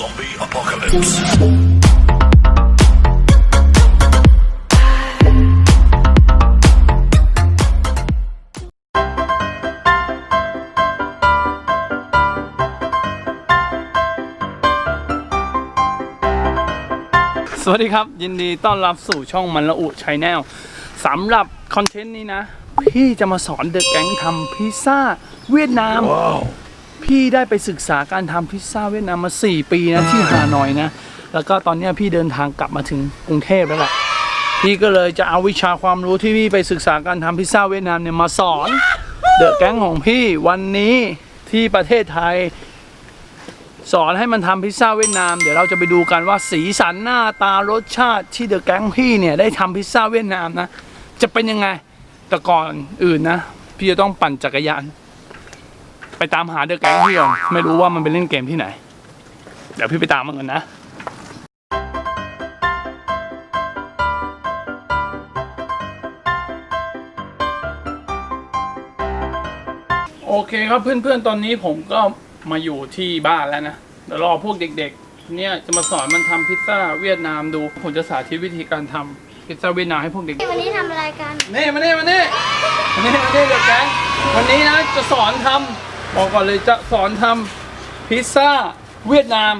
Zombie apocalypse. สวัสดีครับ ยินดีต้อนรับสู่ช่องมันละอุชัยแนลสำหรับคอนเทนต์นี้นะ พี่จะมาสอนเดอะแก๊งทำพิซซ่าเวียดนาม พี่ได้ไปศึกษาการทำพิซซ่าเวียดนามมา 4 ปีนะที่ฮานอยนะ แล้วก็ตอนเนี้ยพี่เดินทางกลับมาถึงกรุงเทพแล้วแหละพี่ก็เลยจะเอาวิชาความรู้ที่พี่ไปศึกษาการทำพิซซ่าเวียดนามเนี่ยมาสอนเดอะแก๊งของพี่วันนี้ที่ประเทศไทย สอนให้มันทำพิซซ่าเวียดนาม เดี๋ยวเราจะไปดูกันว่าสีสันหน้าตารสชาติที่เดอะแก๊งพี่เนี่ยได้ทำพิซซ่าเวียดนามนะจะเป็นยังไงแต่ก่อนอื่นนะ พี่จะต้องปั่นจักรยาน ไปตามหาเดอะแก๊งพี่ก่อนไม่รู้ว่ามันไปเล่นเกมที่ไหน เดี๋ยวพี่ไปตามมันกันนะโอเคครับเพื่อนๆ ตอนนี้ผมก็มาอยู่ที่บ้านแล้วนะ เดี๋ยวรอพวกเด็กๆ เนี่ยจะมาสอนมันทำพิซซ่าเวียดนามดู ผมจะสาธิตวิธีการทำพิซซ่าเวียดนามให้พวกเด็ก วันนี้ทำอะไรกันๆนี่มานี่มานี่มานี่มานี่เด็กแก๊งวันนี้นะจะสอนทำ บอกก่อนเลยจะสอนทำพิซซ่าเวียดนาม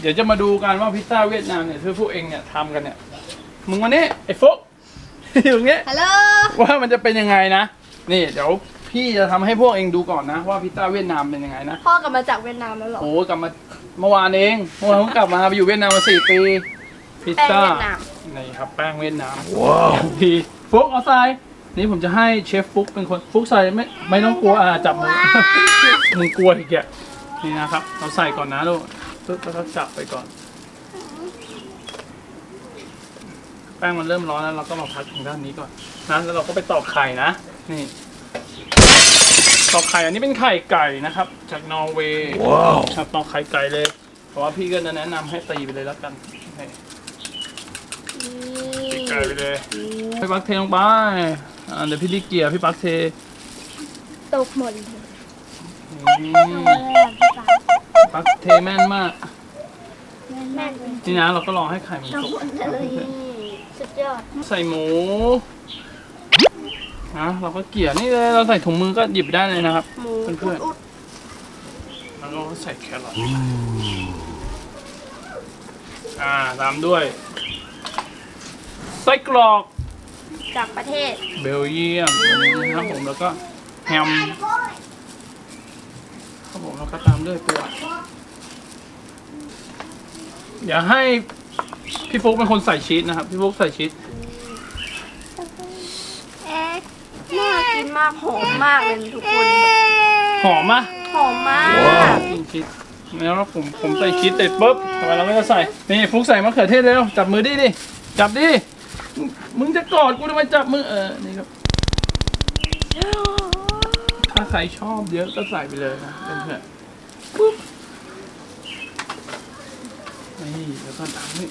เดี๋ยวจะมาดูกันว่าพิซซ่าเวียดนามเนี่ยที่พวกเองเนี่ยทำกันเนี่ย มึงมานี่ไอ้ฟุกอยู่ตรงนี้ฮัลโหลว่ามันจะเป็นยังไงนะนี่เดี๋ยวพี่จะทำให้พวกเองดูก่อนนะ ว่าพิซซ่าเวียดนามเป็นยังไงนะพ่อกลับมาจากเวียดนามแล้วเหรอโอ้กลับมาเมื่อวานเองเมื่อวานเพิ่งกลับมาไปอยู่เวียดนามมาสี่ปีพิซซ่าแป้งเวียดนาม นี่ครับแป้งเวียดนามว้าวพี่ฟุกเอาใส่ นี่ผมจะให้เชฟฟุกเป็นคนฟุกใส่ไม่ไม่ต้องกลัวอ่าจับมือ มึงกลัวอีกแกนี่นะครับ เราใส่ก่อนนะลูกปึ๊บแล้วก็จับไปก่อน แป้งมันเริ่มร้อนแล้วเราก็มาพักทางด้านนี้ก่อนนะแล้วเราก็ไปตอกไข่นะนี่ตอกไข่อันนี้เป็นไข่ไก่นะครับ จากนอร์เวย์ Wow. ครับตอกไข่ไก่เลยเพราะว่าพี่ก็จะแนะนำให้ตีไปเลยแล้วกันนี่ตีไก่ไปเลยพี่ปักเทลงไป อ่าเดี๋ยวพี่ลิเกียร์พี่ปักเทตกหมดเลยนี่ปักเทแม่นมาก แม่นี่นะเราก็รอให้ไข่มันสุกเลยสุดยอดใส่หมูนะเราก็เกี่ยนี่เลยเราใส่ถุงมือก็หยิบได้เลยนะครับ หมูเพื่อนๆ อุดแล้วเราก็ใส่แครอทอ่าตามด้วยไส้กรอกๆ จากประเทศ เบลเยียมอันนี้นะครับผมแล้วก็แฮมครับผมแล้วก็ตามด้วยตัวเดี๋ยวให้พี่ฟุกเป็นคนใส่ชีสนะครับ พี่ฟุกใส่ชีสเอ๊ะน่ากินมากหอมมากเลยทุกคนหอมมะหอมมากกินชีสแล้วผมผมใส่ชีสเสร็จปุ๊บต่อไปเราก็จะใส่นี่ฟุกใส่มะเขือเทศเร็วจับมือดิดิจับดิ มึงมึงจะกอดกูทำไมจับมือเออ นี่ครับ ถ้าใครชอบเยอะก็ใส่ไปเลยนะเพื่อนๆปุ๊บนี่แล้วก็ตามด้วย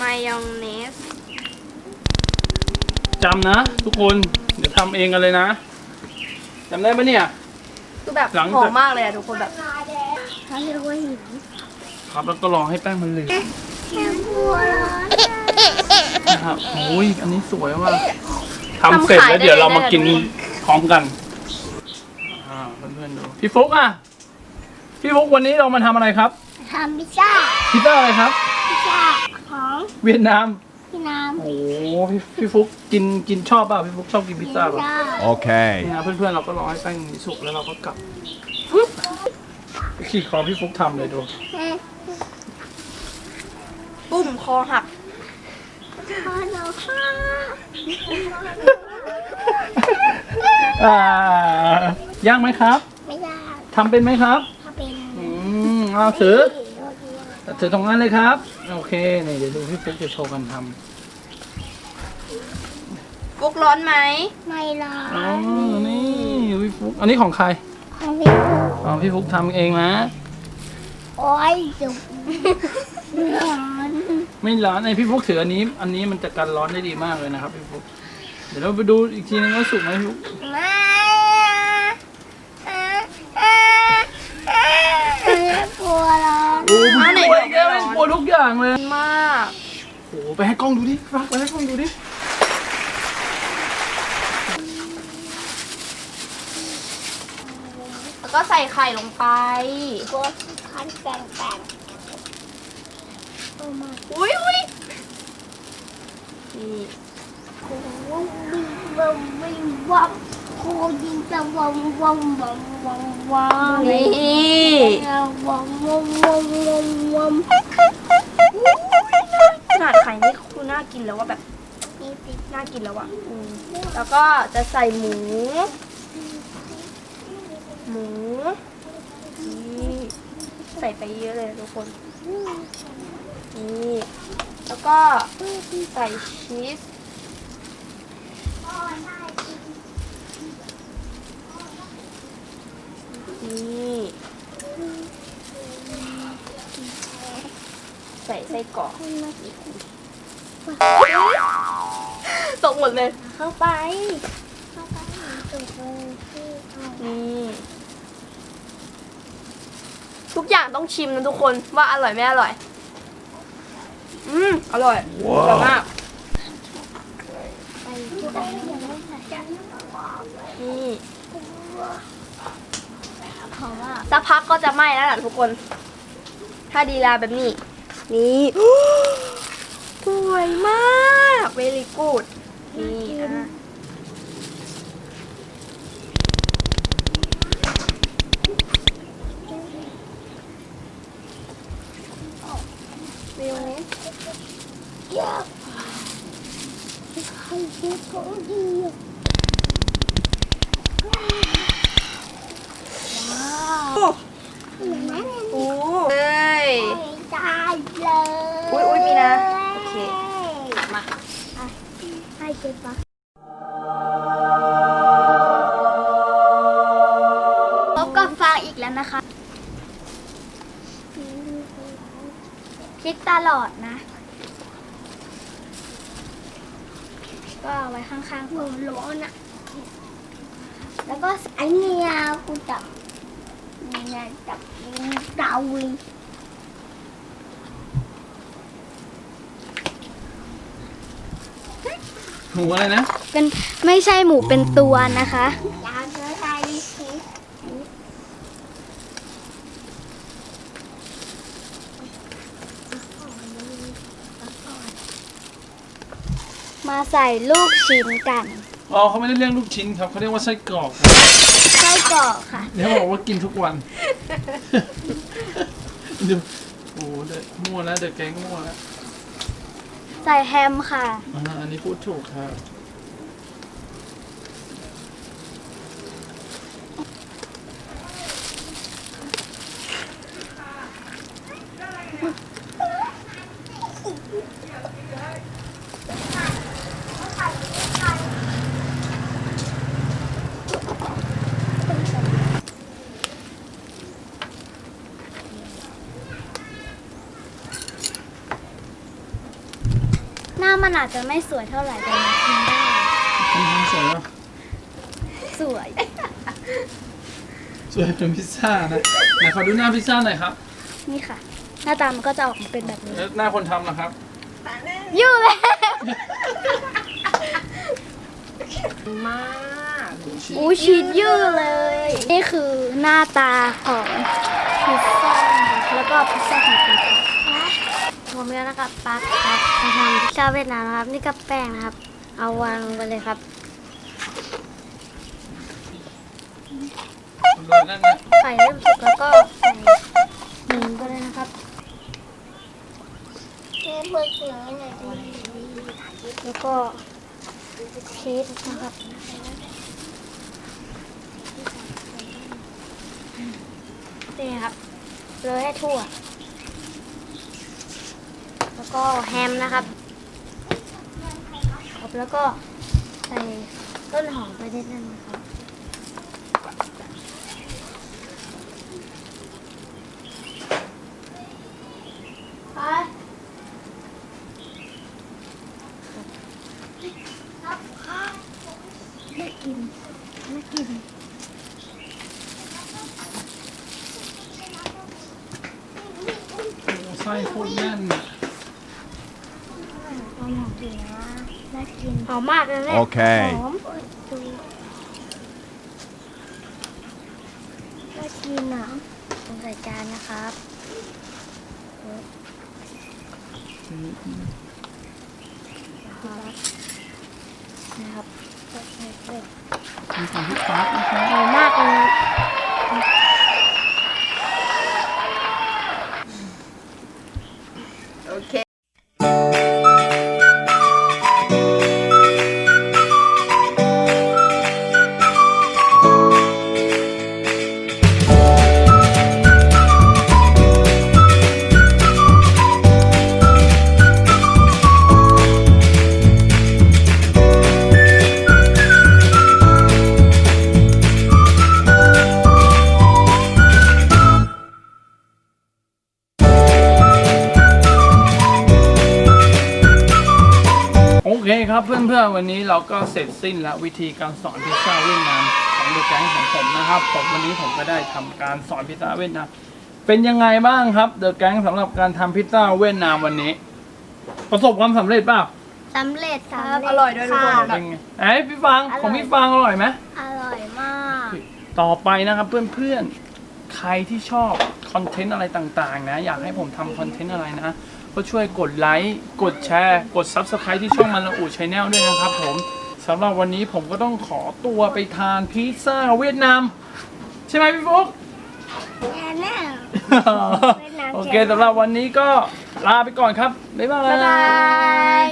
มายองเนสจำนะ ทุกคน เดี๋ยวทำเองกันเลยนะจำได้ปะเนี่ย คือแบบหลังหอจากมมากเลยอะทุกคนแบบ เขาเรียกว่าหิวครับแล้วก็รอให้แป้งมันเหลวแค่บัวร้อน นะครับโอ้ยอันนี้สวยมากทำเสร็จแล้วเดี๋ยวเรามากินพร้อมกันอ่าเพื่อนๆดูพี่ฟุกอะพี่ฟุกวันนี้เรามาทำอะไรครับทำพิซซ่าพิซซ่าอะไรครับพิซซ่าของเวียดนามพี่น้โอ้โหพี่พี่ฟุกกินกินชอบป่ะพี่ฟุกชอบกินำพิพิซซซ่าซ่าป่ะ Okay. นี่นะเพื่อนๆเราก็รอให้แป้งนี้สุกแล้วเราก็กลับปึ๊บขี่คอพี่ฟุกทำเลยดูปุ้มคอหักพ อเราค่ะอ่าย่างไหมครับ ไม่ยากทำเป็นไหมครับถ้าเป็นอืมเอาถือโรตีถือตรงนั้นเลยครับ โอเคนี่เดี๋ยวดูพี่ฟุกจะโชว์กันทฟุกร้อนไหม ไม่ร้อำอ๋อนนี่พี่ฟุกอันนี้ของใครของพี่ปูอ๋อพี่ฟุกทำเองนะ โอ้ยจุกร้อน ไม่ร้อนไอพี่ฟุกถืออันนี้ อันนี้มันจะกันร้อนได้ดีมากเลยนะครับพี่ฟุกเดี๋ยวเราไปดูอีกทีนึงว่าสุกไหมพี่ฟุกไม่อะอะอะอะบัวมึงเอาไหนกลัวบอกอีกแล้วไม่ร้อนกลัวทุกอย่างเลยมากโอ้โหไปให้กล้องดูดิฟักไปให้กล้องดูดิแล้วก็ใส่ไข่ลงไปกดคันแปลงแปลงเอามาอุ้ยอุ้ยนี่โอ้วิ่งวับวิ่งวับโคยิงจะวับวับวับวับวับนี่วับวับวับวับวับขนาดไข่นี่คือน่ากินแล้วว่าแบบนี่สิน่ากินแล้วอะอืมแล้วก็จะใส่หมู หมูนี่ใส่ไปเยอะเลยทุกคน นี่แล้วก็ใส่ชีสนี่ใส่ไส้กรอกตกหมดเลย เข้าไป เข้าไปถูกเลยที่เอานี่ทุกอย่างต้องชิมนะทุกคนว่าอร่อยไม่อร่อย อืมอร่อยอร่อยมากไปที่ไหนยังไม่ใส่นี่เพราะว่าสักพักก็จะไหม้แล้วล่ะทุกคน ถ้าดีลาแบบนี้ นี่สวยมาก very good นี่อะวิวนี้ อยากใครจะของดีอะว้าวเห็นไหม โอ้เอ้ย ไม่ได้เลย อุ๊ยอุ๊ยมี นะโอเคมาให้เจ็บปะพบกับฟางอีกแล้วนะคะ คิดตลอดนะ ก็เอาไว้ข้างๆผมร้อนอะ แล้วก็ไอันเนี้ยกูจับเนี่ยจับเตาเลย หมูอะไรนะ เป็นไม่ใช่หมูเป็นตัวนะคะอยากจะใส่ชีสมาใส่ลูกชิ้นกันอ๋อเขาไม่ได้เรียกลูกชิ้นครับเขาเรียกว่าไส้กรอกครับไส้กรอกค่ะ เดี๋ยวบอกว่ากินทุกวัน ดูโอ้โหเด็กมั่วแล้วเด็กแก๊งมั่วแล้ว ใส่แฮมค่ะ อ่าอันนี้พูดถูกครับ มันอาจจะไม่สวยเท่าไหร่แต่มันกินได้กินทั้งสวยปะสวย สวยเป็นพิซซ่านะไหนขอดูหน้าพิซซ่าหน่อยครับนี่ค่ะ หน้าตามันก็จะออกมาเป็นแบบนี้แล้วหน้าคนทำนะครับ อยู่แล้วมากอู้ชีสยืดเลย นี่คือหน้าตาของพิซซ่าแล้วก็พิซซ่าของคุณ ผมแล้วนะครับปักครับจะทำพิซซ่าเวียดนามนะครับ นี่ก็แป้งนะครับ เอาวางลงไปเลยครับโรยนั่นนะไข่เริ่มสุกแล้วก็ใส่หมูไปเลยนะครับแล้วก็ชีสนะครับนี่ครับโรยให้ทั่ว ก็แฮมนะครับครับแล้วก็ใส่ต้นหอมไปนิดนึงนะครับไปน่ากินน่ากิน ไส้โคตรแน่นอะ หอมดีนะน่ากินหอมมากเลยแม่ Okay. หอมดูน่ากินอะผมใส่จานนะครับนะครับใส่ใส่ใส่มีของพี่ปั๊กนะครับหอมมากเลย เพื่อนๆวันนี้เราก็เสร็จสิ้นแล้ววิธีการสอนพิซซ่าเวียดนามของเดอะแก๊งของผมนะครับผมวันนี้ผมก็ได้ทำการสอนพิซซ่าเวียดนามเป็นยังไงบ้างครับเดอะแก๊งสำหรับการทำพิซซ่าเวียดนามวันนี้ ประสบความสำเร็จเปล่าสำเร็จครับอร่อยด้วยทุกคนเป็นไงไอ้พี่ฟังของพี่ฟังอร่อยไหมอร่อยมาก ต่อไปนะครับเพื่อนๆใครที่ชอบคอนเทนต์อะไรต่างๆ นะ อยากให้ผมทำคอนเทนต์อะไรนะ ก็ช่วยกดไลค์ กดแชร์ กด Subscribe ที่ช่องมันละอูชแนลด้วยนะครับผมสำหรับวันนี้ผมก็ต้องขอตัวไปทานพิซซ่าเวียดนาม ใช่ไหมพี่ฟุ๊ก แน่แน่เวียดนามโอเคสำหรับวันนี้ก็ลาไปก่อนครับ บ๊ายบาบ๊ายบายย